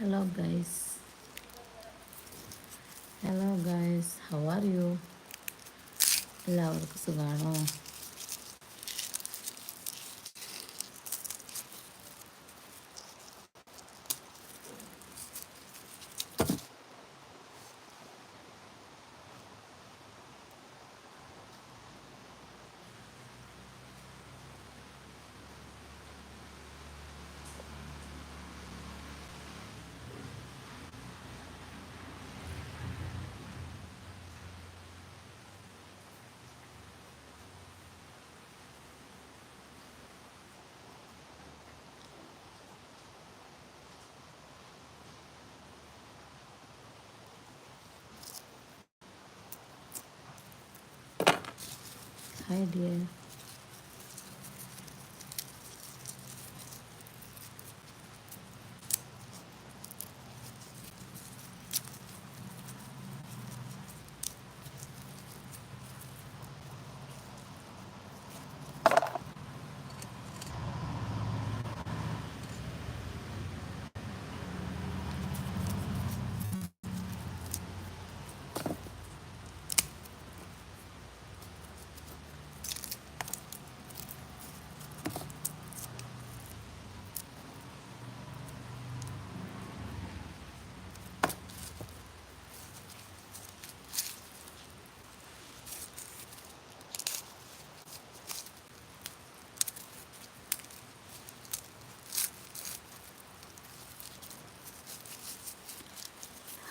hello guys hello guys how are you എല്ലാവർക്കും സുഖമാണോ hi dear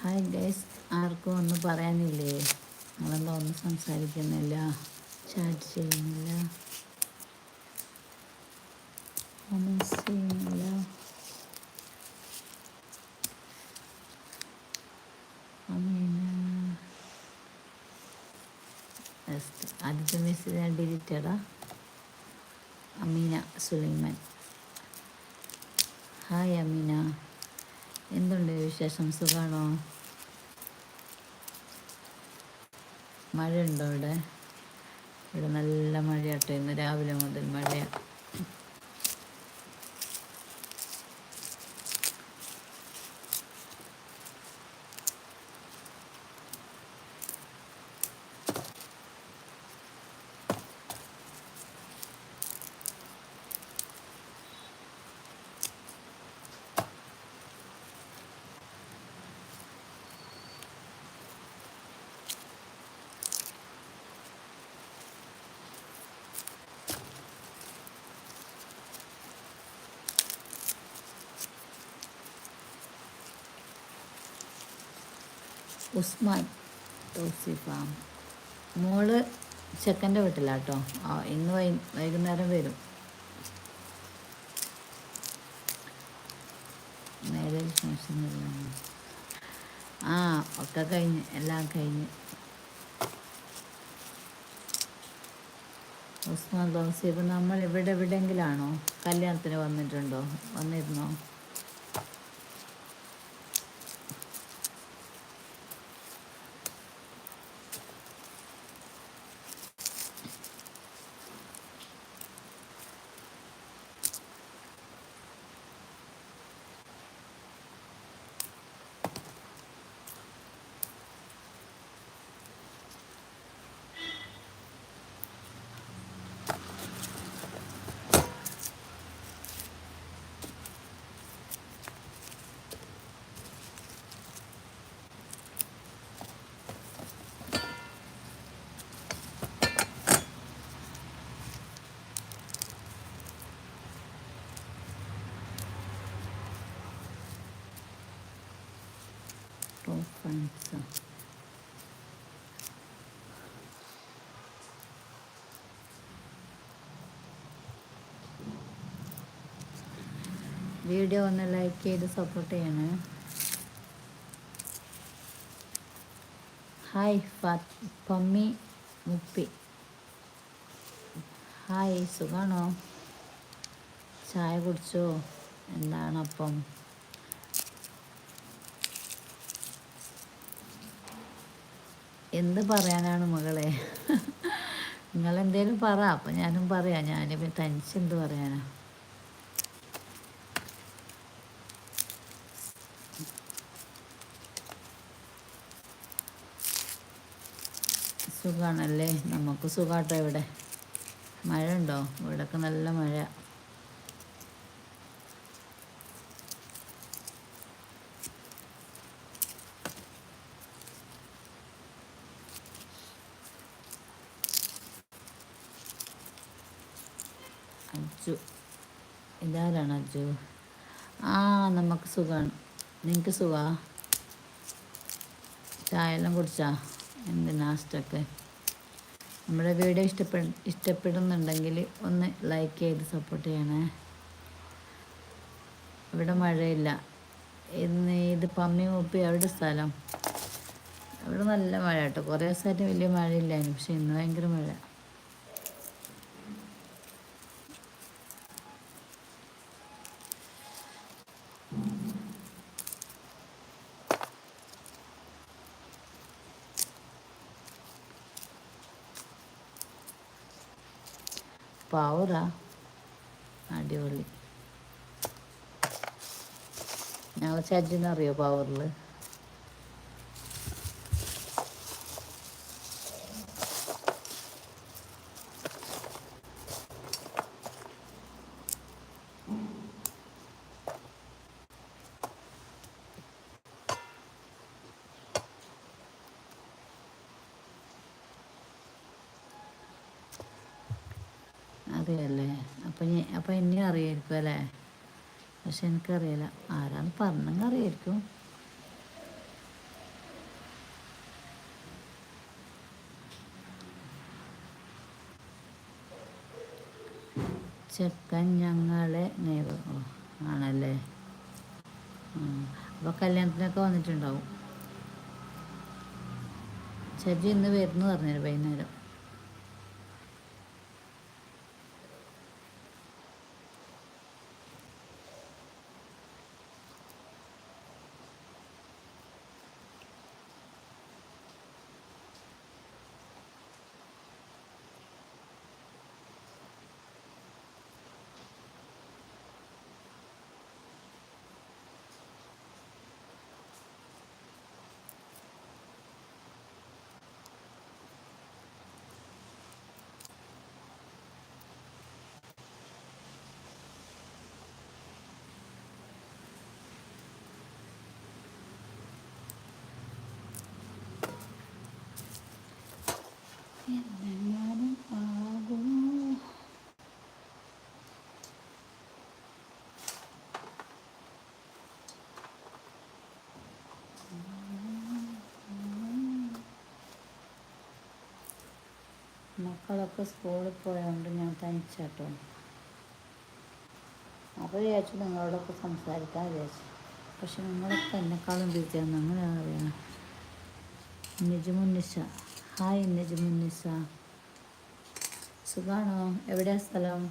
hi guys ആർക്കും ഒന്നും പറയാനില്ലേ? നിങ്ങളെന്താ ഒന്നും സംസാരിക്കുന്നില്ല? ചാറ്റ് ചെയ്യുന്നില്ല? ചെയ്യുന്നില്ല? ആദ്യത്തെ മെസ്സേജ് ഞാൻ ഡിലീറ്റഡാ അമീന സുലൈമാൻ. ഹായ് അമീന. എന്തുണ്ട് വിശേഷം? സുഖമാണോ മഴയുണ്ടോ ഇവിടെ ഇവിടെ നല്ല മഴയാട്ടോ. ഇന്ന് രാവിലെ മുതൽ മഴയാണ് ഉസ്മാൻ തോസിഫാം. മോൾ ചെക്കന്റെ വീട്ടിലാട്ടോ. ആ ഇന്ന് വൈ വൈകുന്നേരം വരും. നേരെ ഫംഗ്ഷനില്ല ആ ഒക്കെ കഴിഞ്ഞ് എല്ലാം കഴിഞ്ഞ്. ഉസ്മാൻ തോസിഫ് നമ്മൾ ഇവിടെ എവിടെയെങ്കിലാണോ? കല്യാണത്തിന് വന്നിട്ടുണ്ടോ? വന്നിരുന്നോ? വീഡിയോ ഒന്ന് ലൈക്ക് ചെയ്ത് സപ്പോർട്ട് ചെയ്യണേ. ഹായ് പമ്മി മുപ്പി ഹായ് സുഖാണോ? ചായ കുടിച്ചോ? എന്താണ് അപ്പം? എന്ത് പറയാനാണ് മകളെ? നിങ്ങൾ എന്തേലും പറ. അപ്പം ഞാനും പറയാം. ഞാനിപ്പോൾ തനിച്ച് എന്ത് പറയാനാ? സുഖമാണല്ലേ നമുക്ക് സുഖമാട്ടോ ഇവിടെ. മഴ ഉണ്ടോ ഇവിടെയൊക്കെ നല്ല മഴ അജ്ജു. ഇതാരാണ് അജ്ജു? ആ നമുക്ക് സുഖമാണ് നിങ്ങൾക്ക് സുഖാ? ചായ എല്ലാം കുടിച്ചാ? എന്ത് നാസ്റ്റൊക്കെ നമ്മുടെ വീഡിയോ ഇഷ്ടപ്പെ ഇഷ്ടപ്പെടുന്നുണ്ടെങ്കിൽ ഒന്ന് ലൈക്ക് ചെയ്ത് സപ്പോർട്ട് ചെയ്യണേ. ഇവിടെ മഴയില്ല. ഇന്ന് ഇത് പമ്മി മുപ്പി അവിടെ സ്ഥലം. അവിടെ നല്ല മഴ കേട്ടോ കുറേ ദിവസമായിട്ട് വലിയ മഴയില്ലായിരുന്നു. പക്ഷെ ഇന്ന് ഭയങ്കര മഴ പവറാ അടിപൊളി ഞങ്ങൾ ചജിന്നറിയോ പവറിൽ അറിയാല്ലേ അപ്പം ഞാൻ അപ്പം എന്നെ അറിയായിരിക്കും അല്ലേ പക്ഷെ എനിക്കറിയില്ല. ആരാന്ന് പറഞ്ഞെങ്കിൽ അറിയായിരിക്കും. ചെക്കൻ ഞങ്ങളെ നെയ്ബർ ആണല്ലേ? അപ്പോൾ കല്യാണത്തിനൊക്കെ വന്നിട്ടുണ്ടാവും. ചേച്ചി ഇന്ന് വരുന്നു പറഞ്ഞു വൈകുന്നേരം? മക്കളൊക്കെ സ്കൂളിൽ പോയതുകൊണ്ട് ഞാൻ തനിച്ചാട്ടോ. അപ്പോൾ വിചാരിച്ചു നിങ്ങളോടൊക്കെ സംസാരിക്കാൻ വിചാരിച്ചു. പക്ഷെ നിങ്ങളൊക്കെ എന്നെക്കാളും ബിസിയാണ് അങ്ങനെ അറിയണം നിജമുന്നിസ ഹായ് നിജമുന്നിസ സുഖാണോ? എവിടെയാ സ്ഥലം?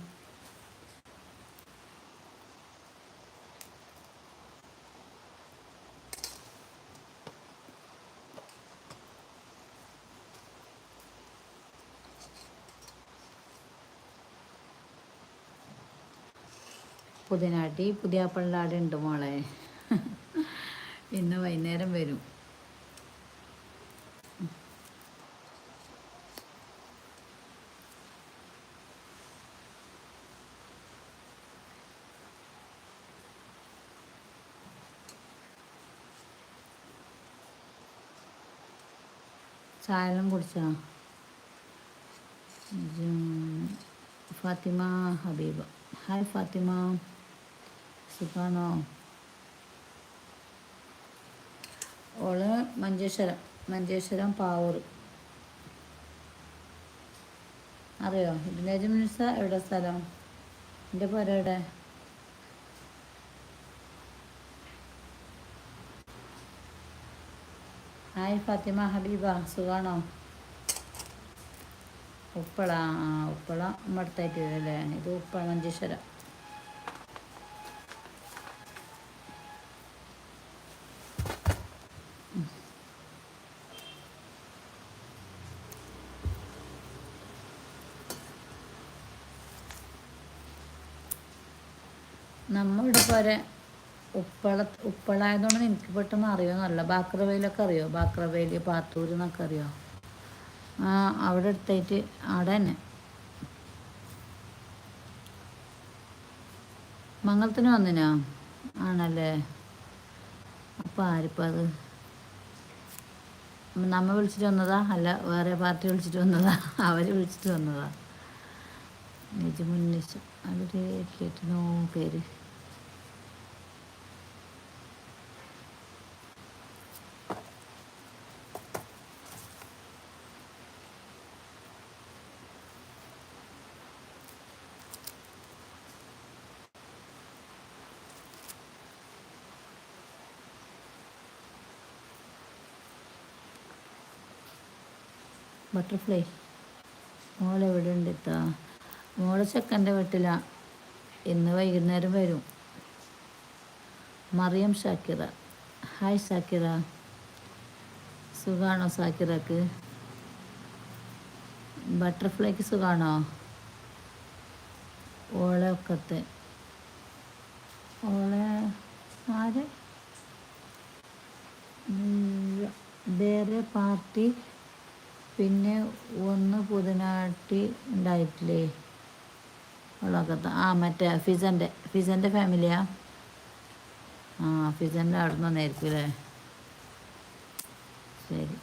പുതിനാട്ടി പുതിയ പള്ളാട് ഉണ്ട് മോളെ. ഇന്ന് വൈകുന്നേരം വരും. ചായലും കുടിച്ചോ? ഫാത്തിമ ഹബീബ. ഹായ് ഫാത്തിമ. സുഖാണോ? ഓൾ മഞ്ചേശ്വരം മഞ്ചേശ്വരം പാവൂർ. അറിയോ? ഇതിനേജ് മിനിസ എവിടെ സ്ഥലം? എന്റെ പുര ഹായ് ഫാത്തിമ ഹബീബ സുഖാണോ? ഉപ്പള ഉപ്പള മടുത്തായിട്ട് അല്ലേ ഇത് ഉപ്പള മഞ്ചേശ്വരം. നമ്മളുടെ പോലെ ഉപ്പള ഉപ്പളായതുകൊണ്ട് എനിക്ക് പെട്ടെന്ന് അറിയുമെന്നല്ല ബാക്രവേലൊക്കെ അറിയോ? ബാക്രവേലി പാത്തൂർ എന്നൊക്കെ അറിയോ? ആ അവിടെ എടുത്തായിട്ട് അവിടെ തന്നെ. മംഗളത്തിന് വന്നിനോ? ആണല്ലേ? അപ്പോൾ ആരിപ്പോൾ അത്? നമ്മ വിളിച്ചിട്ട് വന്നതാ? അല്ല വേറെ പാർട്ടി വിളിച്ചിട്ട് വന്നതാ? അവർ വിളിച്ചിട്ട് വന്നതാ? നിജ മുന്നിച്ച അവർ കേട്ടിനോ പേര്. ബട്ടർഫ്ലൈ മോളെവിടെ ഉണ്ട് ഇത്താ? മോളെ ചെക്കന്റെ വീട്ടിലാണ് ഇന്ന് വൈകുന്നേരം വരും. മറിയം ഷാക്കിറ. ഹായ് ഷാക്കിറ. സുഖാണോ സാക്കിറക്ക് ബട്ടർഫ്ലൈക്ക് സുഖാണോ? ഓളെ ഒക്കത്തെ. ഓളെ ആര്. വേറെ പാർട്ടി പിന്നെ ഒന്ന് പുതിനാട്ടി ഉണ്ടായിട്ടില്ലേ? ഉള്ളൊക്കെ ആ മറ്റേ ഫിസന്റെ ഫിസന്റെ ഫാമിലിയാ? ആ ഫിസന്റെ അവിടെ നിന്ന് വന്നായിരിക്കും അല്ലേ? ശരി.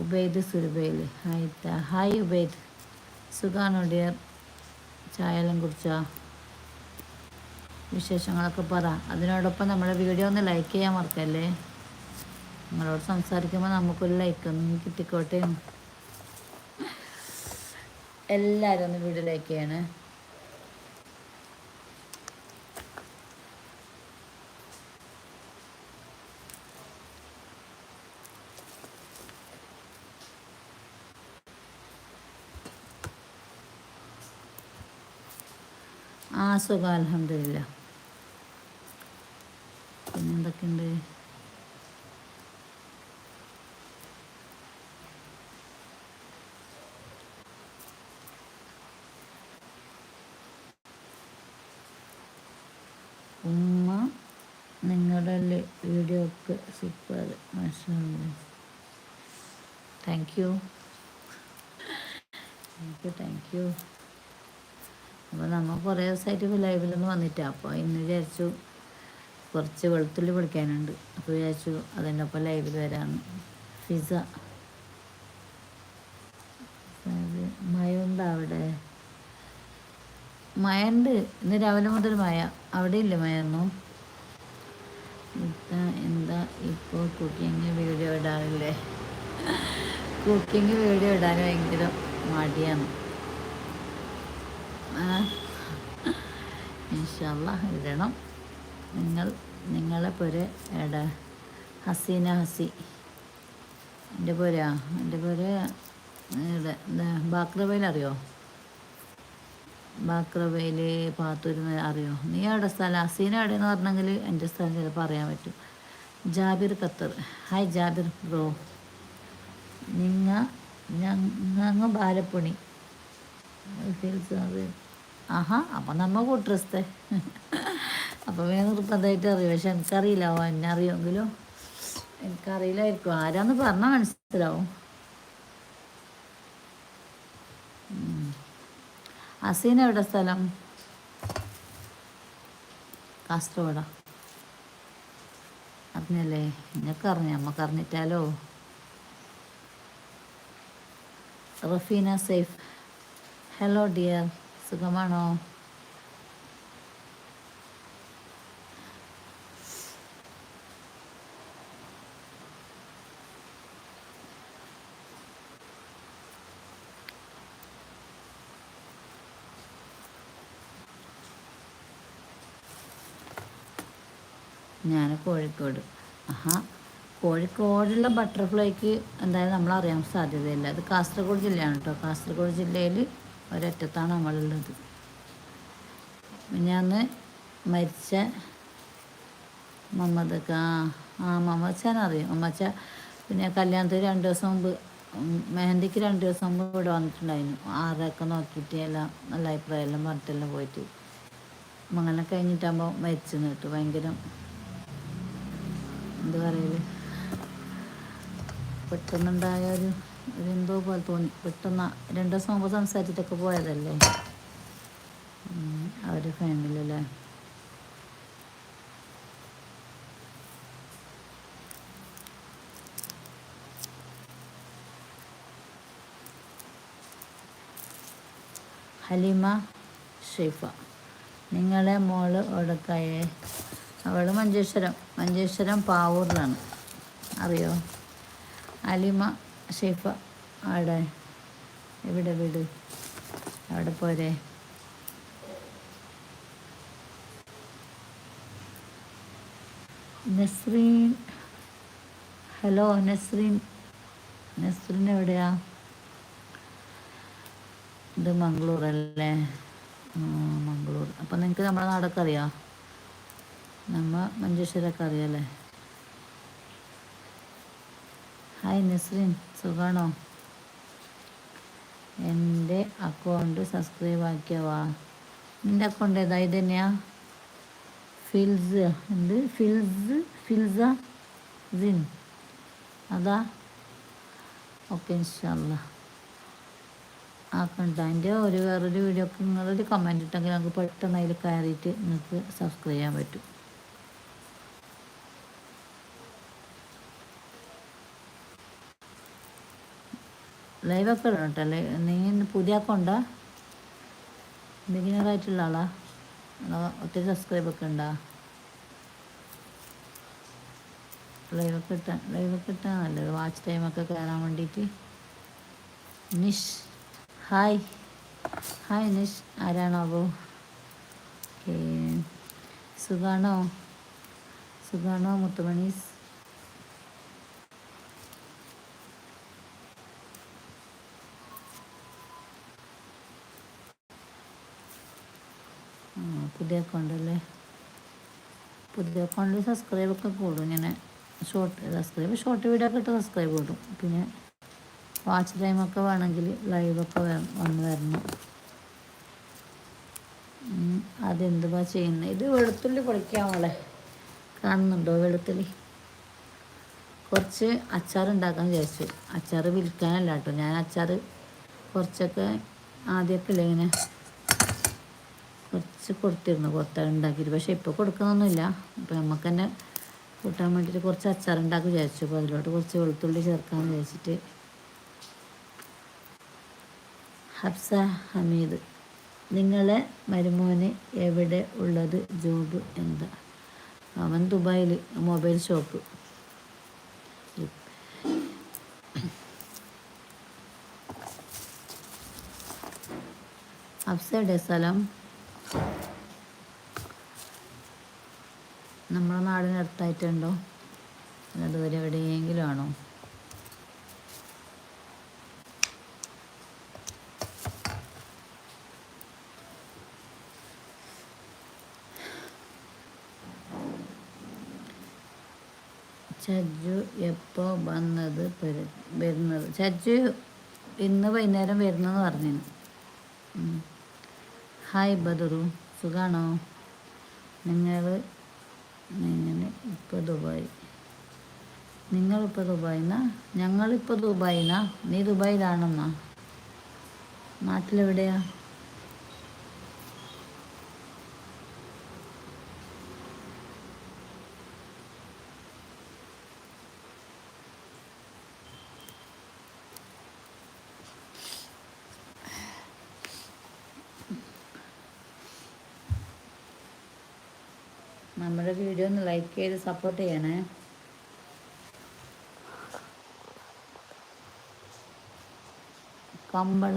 ഉബൈദ് സുരുബൈൽ ഹായ് ഹായ് ഉബൈദ്. സുഖാണോ ഡിയർ? ചായ എല്ലാം കുടിച്ചാ? വിശേഷങ്ങളൊക്കെ പറ. അതിനോടൊപ്പം നമ്മുടെ വീഡിയോ ഒന്ന് ലൈക്ക് ചെയ്യാൻ മറക്കല്ലേ? നിങ്ങളോട് സംസാരിക്കുമ്പോൾ നമുക്കൊരു ലൈക്ക് ഒന്ന് കിട്ടിക്കോട്ടെ എല്ലാവരും ഒന്ന് വീഡിയോ ലൈക്ക് ചെയ്യണേ. ആ സുഖം അലഹമില്ല പിന്നെന്തൊക്കെയുണ്ട് ഉമ്മ നിങ്ങളുടെ വീഡിയോ ഒക്കെ സൂപ്പർ മനസ്സിലാവുന്നു thank you thank you thank you അപ്പോൾ നമ്മൾ കുറേ ദിവസമായിട്ട് ലൈവിലൊന്നും വന്നിട്ടാ. അപ്പോൾ ഇന്ന് വിചാരിച്ചു കുറച്ച് വെളുത്തുള്ളി പൊളിക്കാനുണ്ട് അപ്പോൾ വിചാരിച്ചു അതിന്റെ ഒപ്പം ലൈവിൽ വരാമെന്ന് പിസ്സ മഴ ഉണ്ടോ അവിടെ മഴ ഉണ്ട് ഇന്ന് രാവിലെ മുതൽ മഴ അവിടെ ഇല്ല മഴയൊന്നും ഇതാ എന്താ ഇപ്പോൾ കുക്കിംഗ് വീഡിയോ ഇടാറില്ലേ? കുക്കിംഗ് വീഡിയോ ഇടാൻ ഭയങ്കര മടിയാണ്. ഇൻഷല്ല ഇടണം. നിങ്ങൾ നിങ്ങളെ പേര് എടാ ഹസീന ഹസി. എന്റെ പോരാ എന്റെ പോരെ ബാക്രവയിൽ അറിയോ? ബാക്രവയിൽ പാത്തൂരിന്ന് അറിയോ? നീ എവിടെ സ്ഥലം? അസീന എവിടെയെന്ന് പറഞ്ഞെങ്കിൽ എന്റെ സ്ഥലം ചിലപ്പോൾ അറിയാൻ പറ്റും. Jabir Qatar. Hi Jabir bro നിങ്ങ ഞങ്ങ ബാലപ്പണി. ആഹാ അപ്പം നമ്മ കൂട്ടറസ്തെ അപ്പം വേറെ നിർബന്ധമായിട്ട് അറിയും. പക്ഷെ എനിക്കറിയില്ല. എന്നെ അറിയുമെങ്കിലും എനിക്കറിയില്ലായിരിക്കും. ആരാന്ന് പറഞ്ഞാൽ മനസ്സിലാവും. ഉം. അസീന എവിടെ സ്ഥലം? കാസർഗോഡാ. അറിഞ്ഞല്ലേ? എന്നൊക്കെ അറിഞ്ഞ? നമ്മക്ക് അറിഞ്ഞിട്ടാലോ? റഫീന സേഫ്. ഹലോ ഡിയർ സുഖമാണോ? ഞാൻ കോഴിക്കോട്. ആഹാ കോഴിക്കോടുള്ള ബട്ടർഫ്ലൈക്ക് എന്തായാലും നമ്മൾ അറിയാൻ സാധ്യതയില്ല. അത് കാസർഗോഡ് ജില്ലയാണ് കേട്ടോ കാസർഗോഡ് ജില്ലയിൽ ഒരറ്റത്താണ് നമ്മളുള്ളത്. ഞാൻ മരിച്ച മുഹമ്മദ് ആ മമ്മച്ചാൻ അറിയും. മമ്മച്ച പിന്നെ കല്യാണത്തിന് രണ്ട് ദിവസം മുമ്പ് മെഹന്തിക്ക് രണ്ട് ദിവസം മുമ്പ് ഇവിടെ വന്നിട്ടുണ്ടായിരുന്നു. ആറൊക്കെ നോക്കിയിട്ട് എല്ലാം നല്ല അഭിപ്രായം എല്ലാം പറഞ്ഞിട്ടെല്ലാം പോയിട്ട്. അങ്ങനെ കഴിഞ്ഞിട്ടാകുമ്പോൾ മരിച്ചു നിട്ടു ഭയങ്കര എന്താ പറയൽ? പെട്ടെന്നുണ്ടായ ഒരു എന്തോ പോലെ തോന്നി. പെട്ടെന്ന് രണ്ട് ദിവസം മുമ്പ് സംസാരിച്ചിട്ടൊക്കെ പോയതല്ലേ? അവർ ഫാമിലി അല്ലേ ഹലിമ ഷെയ്ഫ നിങ്ങളെ മോൾ ഒടക്കായേ അവൾ മഞ്ചേശ്വരം. മഞ്ചേശ്വരം പാവൂരിലാണ്. അറിയോ? അലിമ ഷെയ്ഫ അവിടെ എവിടെ വീട്? അവിടെ പോരെ. നസ്രീൻ. ഹലോ നസ്രീൻ. നസ്രീൻ എവിടെയാ? ഇത് മംഗളൂർ അല്ലേ? മംഗളൂർ അപ്പം നിങ്ങൾക്ക് നമ്മുടെ നാടൊക്കെ അറിയാം? നമ്മ മഞ്ചേശ്വരമൊക്കെ അറിയാലേ ഹായ് നസ്രീൻ സുഖാണോ? എന്റെ അക്കൗണ്ട് സബ്സ്ക്രൈബ് ആക്കിയവാ എന്റെ അക്കൗണ്ട് ഏതാ? ഇത് തന്നെയാ ഫിൽസ് എന്ത് ഫിൽസ് ഫിൽസ സിൻ അതാ? ഓക്കെ ഇൻഷല്ല ആക്കണ്ട അതിന്റെ ഒരു വേറൊരു വീഡിയോ ഒക്കെ നിങ്ങളൊരു കമന്റ് ഇട്ടെങ്കിൽ നമുക്ക് പെട്ടെന്ന് അതിൽ കയറിയിട്ട് നിങ്ങൾക്ക് സബ്സ്ക്രൈബ് ചെയ്യാൻ പറ്റും. ലൈവൊക്കെ ഇടണം കേട്ടോ നീ പുതിയ അക്കൗണ്ടാ ബിഗിനറായിട്ടുള്ള ആളാ. ഒത്തിരി സബ്സ്ക്രൈബ് ഒക്കെ ഉണ്ടോ ലൈവൊക്കെ ലൈവ് ലൈവൊക്കെ ഇട്ടാൽ നല്ലത് വാച്ച് ടൈമൊക്കെ കയറാൻ വേണ്ടിയിട്ട് നിഷ് ഹായ്. ഹായ് നിഷ് ആരാണാവോ? ഓക്കേ സുഖാണോ? സുഖാണോ മുത്തുമണീസ് ആ, പുതിയ അക്കൗണ്ട് അല്ലേ പുതിയ അക്കൗണ്ടിൽ സബ്സ്ക്രൈബ് ഒക്കെ കൂടും. ഇങ്ങനെ ഷോർട്ട് സബ്സ്ക്രൈബ് ഷോർട്ട് വീഡിയോ ഒക്കെ ഇട്ട് സബ്സ്ക്രൈബ് കൂടും. പിന്നെ വാച്ച് ടൈമൊക്കെ വേണമെങ്കിൽ ലൈവൊക്കെ വന്ന് വരണം. അതെന്തുവാ ചെയ്യുന്നത് ഇത് വെളുത്തുള്ളി പൊളിക്കാൻ മോളെ. കാണുന്നുണ്ടോ വെളുത്തുള്ളി? കുറച്ച് അച്ചാർ ഉണ്ടാക്കാൻ വിചാരിച്ചു. അച്ചാർ വിൽക്കാനല്ല കേട്ടോ. ഞാൻ അച്ചാർ കുറച്ചൊക്കെ ആദ്യമൊക്കെ ഇല്ല ഇങ്ങനെ കുറച്ച് കൊടുത്തിരുന്നു പുറത്ത് ഉണ്ടാക്കിയിട്ട്. പക്ഷേ ഇപ്പോൾ കൊടുക്കുന്നൊന്നുമില്ല. അപ്പോൾ നമുക്ക് തന്നെ കൂട്ടാൻ വേണ്ടിയിട്ട് കുറച്ച് അച്ചാർ ഉണ്ടാക്കി വിചാരിച്ചു. അപ്പോൾ അതിലോട്ട് കുറച്ച് വെളുത്തുള്ളി ചേർക്കാമെന്ന് വിചാരിച്ചിട്ട്. ഹബ്സ ഹമീദ് നിങ്ങളെ മരുമോന് എവിടെ ഉള്ളത്? ജോബ് എന്താ? അവൻ ദുബായിൽ മൊബൈൽ ഷോപ്പ്. ഹഫ്സ എവിടെ സ്ഥലം? നമ്മുടെ നാടിനടുത്തായിട്ടുണ്ടോ അല്ല ദൂരെ എവിടെയെങ്കിലും ആണോ? ചജ്ജു എപ്പോ വന്നത് വരുന്നത്? ചജ്ജു ഇന്ന് വൈകുന്നേരം വരുന്നെന്ന് പറഞ്ഞു ഹായ് ബദറു. സുഖാണോ? നിങ്ങൾ എങ്ങനെ ഇപ്പോൾ ദുബായ്. നിങ്ങളിപ്പോൾ ദുബായിന്നാ? ഞങ്ങളിപ്പോൾ ദുബായിന്നാ? നീ ദുബായിലാണെന്നാ? നാട്ടിലെവിടെയാ നമ്മുടെ വീഡിയോ ഒന്ന് ലൈക്ക് ചെയ്ത് സപ്പോർട്ട് ചെയ്യണേ. കമ്പള.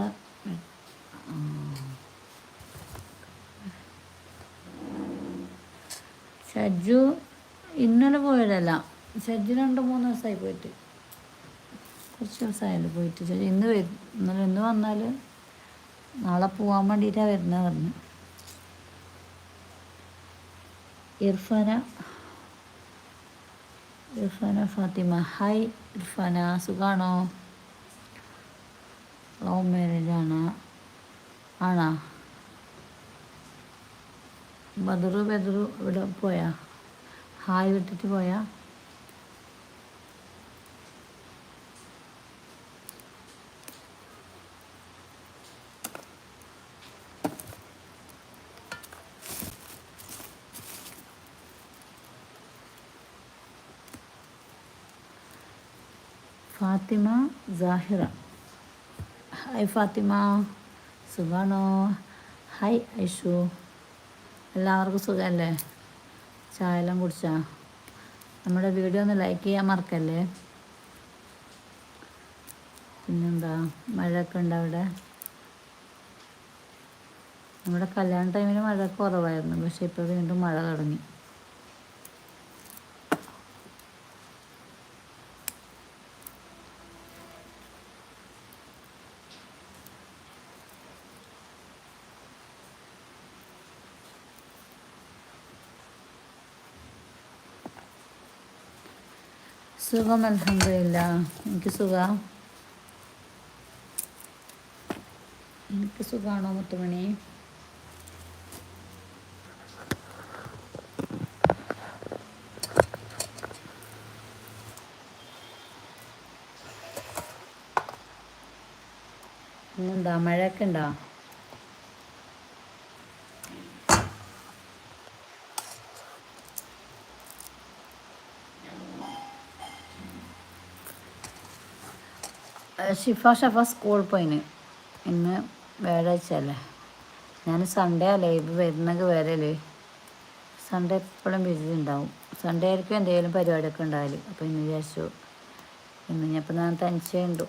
ഷജു ഇന്നലെ പോയതല്ല. ഷജ്ജു രണ്ട് മൂന്ന് ദിവസമായി പോയിട്ട്. കുറച്ച് ദിവസമായല്ലോ പോയിട്ട്. ഷജു ഇന്ന് വരും ഇന്നലെ ഇന്ന് വന്നാൽ നാളെ പോകാൻ വേണ്ടിയിട്ടാണ് വരുന്നത് പറഞ്ഞു. ഇർഫാന ഇർഫാന ഫാത്തിമ. ഹായ് ഇർഫാന സുഖാണോ? ലവ് മാരേജ് ആണ്? ആണോ ബദറു ബദറു ഇവിടെ പോയാ? ഹായ് വിട്ടിട്ട് പോയാ? ഫാത്തിമ ജാഹിറ ഹായ് ഫാത്തിമ. സുഖാണോ? ഹായ് ഐഷു. എല്ലാവർക്കും സുഖമല്ലേ ചായ എല്ലാം കുടിച്ചാ? നമ്മുടെ വീഡിയോ ഒന്ന് ലൈക്ക് ചെയ്യാൻ മറക്കല്ലേ? പിന്നെന്താ? മഴയൊക്കെ ഉണ്ട് അവിടെ? നമ്മുടെ കല്യാണ ടൈമിൽ മഴ കുറവായിരുന്നു. പക്ഷെ ഇപ്പോൾ വീണ്ടും മഴ തുടങ്ങി. സുഖം അലഹമില്ല എനിക്ക് സുഖം. എനിക്ക് സുഖമാണോ മുത്തുമണി? ഇന്നെന്താ? മഴയൊക്കെ ഉണ്ടോ? ഷിഫ ഷഫ സ്കൂൾ പോയിന്. ഇന്ന് വ്യാഴാഴ്ച അല്ലേ ഞാൻ സൺഡേ അല്ലേ? ലൈവ് വരുന്നത് അല്ലേ? സൺഡേ എപ്പോഴും ബിസി ഉണ്ടാവും. സൺഡേ ആയിരിക്കും എന്തെങ്കിലും പരിപാടിയൊക്കെ ഉണ്ടാവില്ല അപ്പോൾ ഇന്ന് വിചാരിച്ചു. ഇന്ന് ഇപ്പം ഞാൻ തനിച്ചേ ഉണ്ടു.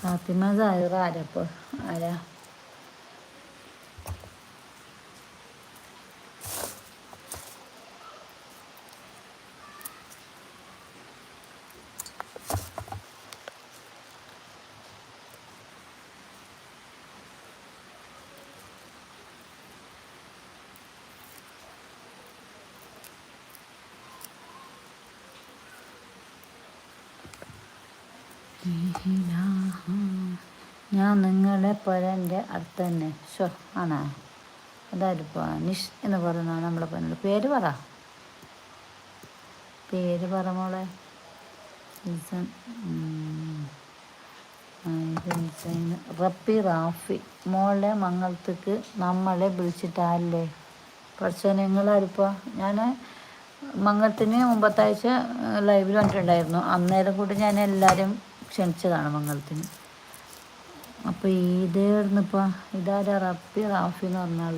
ഫാത്തിമ സാഹിറ ആരാ? ഞാൻ നിങ്ങളെ പൊരന്റെ അടുത്ത് തന്നെ. ഷോ ആണോ? അതായിരിക്കും നിഷ് എന്ന് പറയുന്നതാണ് നമ്മളെ പേര് പറ. പേര് പറ മോളെ. റപ്പി റാഫി. മോളെ മംഗളത്തേക്ക് നമ്മളെ വിളിച്ചിട്ടാല്ലേ? പക്ഷേ നിങ്ങളാരിപ്പോൾ ഞാൻ മംഗളത്തിന് മുമ്പത്തെ ആഴ്ച ലൈവിൽ വന്നിട്ടുണ്ടായിരുന്നു. അന്നേരം കൂടി ഞാൻ എല്ലാവരും ക്ഷണിച്ചതാണ് മംഗളത്തിന് അപ്പോൾ ഇതായിരുന്നിപ്പോൾ ഇതാരാ? റപ്പി റാഫി എന്ന് പറഞ്ഞാൽ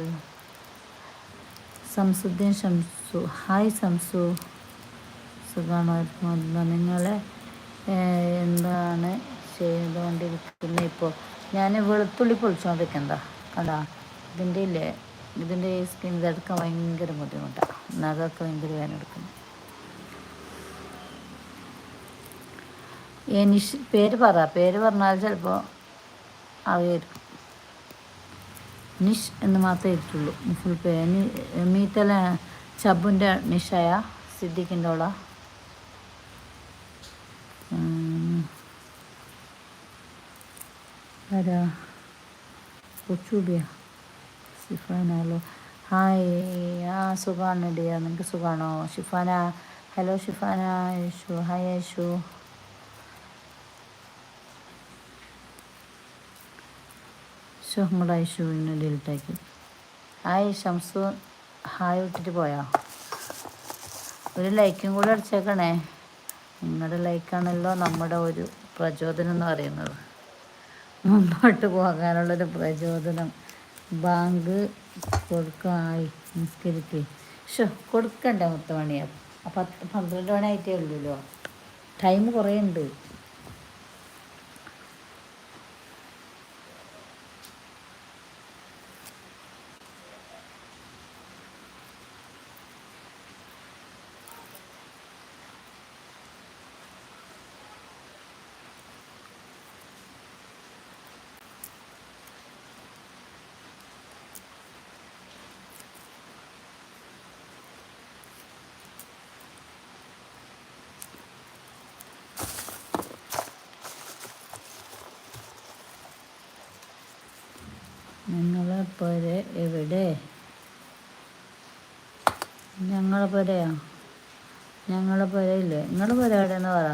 സംസുദ്ദീൻ ഷംസു. ഹായ് സംസു സുഖമായിരുന്നു നിങ്ങളെ എന്താണ് ചെയ്തുകൊണ്ടിരിക്കുന്നത് ഇപ്പോൾ ഞാൻ വെളുത്തുള്ളി പൊളിച്ചുകൊണ്ടിരിക്കുന്നതാ കണ്ടാ? ഇതിന്റെ ഇല്ലേ? ഇതിന്റെ സ്കിൻ ഇതെടുക്കാൻ ഭയങ്കര ബുദ്ധിമുട്ടാണ് നഖമൊക്കെ ഭയങ്കര വേദന എടുക്കുന്നു. എനിഷ് പേര് പറ. പേര് പറഞ്ഞാൽ ചിലപ്പോൾ അറിയായിരിക്കും നിഷ് എന്ന് മാത്രമേ ഇട്ടുള്ളൂ ഫുൾ പേര് മീത്തല ചബുന്റെ നിഷയ സിദ്ദിഖിന്റെ ഉള്ള ആരാ? ഹായ് ആ സുഖമാണ് ഡിയ. നിനക്ക് സുഖമാണോ ഷിഫാന ഹലോ ഷിഫാന യേശു. ഹായ് യേശു. ഷോ നമ്മുടെ ഐഷുവിനെ ഡിലിറ്റാക്കി ഹായ് ഷംസു. ഹായ് വിട്ടിട്ട് പോയോ? ഒരു ലൈക്കും കൂടെ അടിച്ചേക്കണേ. നിങ്ങളുടെ ലൈക്കാണല്ലോ നമ്മുടെ ഒരു പ്രചോദനം എന്ന് പറയുന്നത്. മുന്നോട്ട് പോകാനുള്ളൊരു പ്രചോദനം. ബാങ്ക് കൊടുക്കായി നിസ്കരിക്കേ. ഷോ കൊടുക്കണ്ടേ മുത്തമണിയാ? പത്ത് പന്ത്രണ്ട് മണി ആയിട്ടേ ഉള്ളൂല്ലോ. ടൈം കുറേ ഉണ്ട് നിങ്ങളെ പുര എവിടെ? ഞങ്ങളെ പുരയോ ഞങ്ങളെ പുരയില്ലേ നിങ്ങളെ പുര എവിടെയെന്ന് പറ.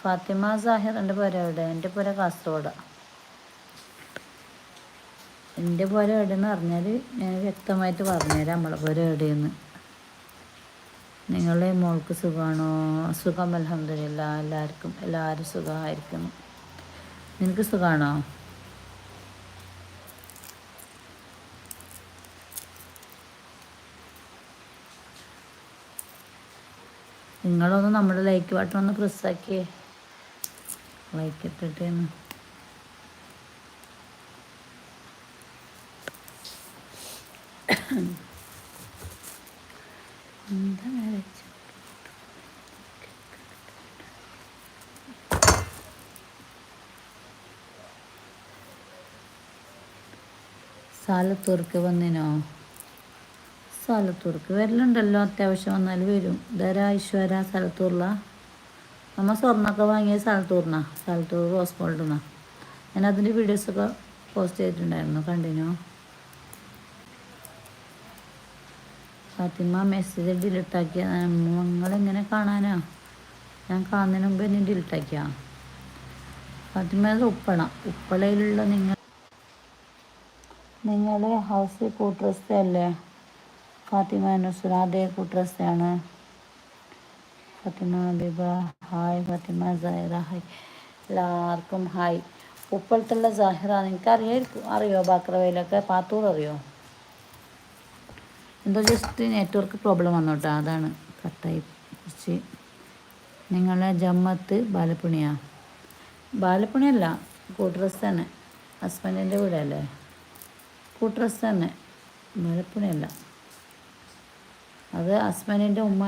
ഫാത്തിമ സാഹിറിന്റെ പുര എവിടെ? എന്റെ പുര കാസർഗോഡാണ് എന്റെ പോലെ എവിടെയെന്ന് പറഞ്ഞാൽ ഞാൻ വ്യക്തമായിട്ട് പറഞ്ഞുതരാം നമ്മളെ പോലെ എവിടെയെന്ന്. നിങ്ങളുടെ മോൾക്ക് സുഖമാണോ? സുഖം അലഹമില്ല എല്ലാവർക്കും എല്ലാവരും സുഖമായിരിക്കുന്നു. നിനക്ക് സുഖമാണോ? നിങ്ങളൊന്ന് നമ്മുടെ ലൈക്ക് ബട്ടൺ ഒന്ന് പ്രസ്സാക്കിയേ ലൈക്ക് ഇട്ടിട്ടേന്ന് എന്താ സാലത്തൂർക്ക് വന്നിനോ? സാലത്തൂർക്ക് വരലുണ്ടല്ലോ. അത്യാവശ്യം വന്നാൽ വരും. ധര ഈശ്വര സ്ഥലത്തൂർല? നമ്മൾ സ്വർണമൊക്കെ വാങ്ങിയ സ്ഥലത്തൂർന്നാ? സ്ഥലത്തൂർ റോസ് എന്നാ? ഞാൻ അതിന്റെ വീഡിയോസൊക്കെ പോസ്റ്റ് ചെയ്തിട്ടുണ്ടായിരുന്നു. കണ്ടിന്യൂ ഫാത്തിമ മെസ്സേജ് ഡിലീറ്റാക്കിയ നിങ്ങളെങ്ങനെ കാണാനാ? ഞാൻ കാണുന്നതിന് മുമ്പ് എന്നെ ഡിലീറ്റാക്കിയ ഫാത്തിമ അത് ഉപ്പള ഉപ്പളയിലുള്ള നിങ്ങൾ നിങ്ങളെ ഹൗസ് കൂട്ടറസ്ഥയല്ലേ ഫാത്തിമ നുസ്ര അതേ ഫാത്തിമ ബിബ ഹായ് ഫാത്തിമ സൈറ ഹായ്. എല്ലാവർക്കും ഹായ്. ഉപ്പളത്തുള്ള സാഹിറ നിങ്ങൾക്ക് അറിയായിരിക്കും അറിയോ? ബാക്രവയിലൊക്കെ പാത്തൂർ അറിയോ? എന്തോ ജസ്റ്റ് നെറ്റ്വർക്ക് പ്രോബ്ലം വന്നു കേട്ടോ അതാണ് കട്ടായി കുറച്ച് നിങ്ങളെ ജമ്മത്ത് ബാലപ്പുണിയാ? ബാലപ്പുണിയല്ല കൂട്ടുറസ് തന്നെ ഹസ്ബൻഡിന്റെ വീടല്ലേ? കൂട്ടുറസ് തന്നെ ബാലപ്പുണിയല്ല. അത് ഹസ്ബൻഡിന്റെ ഉമ്മ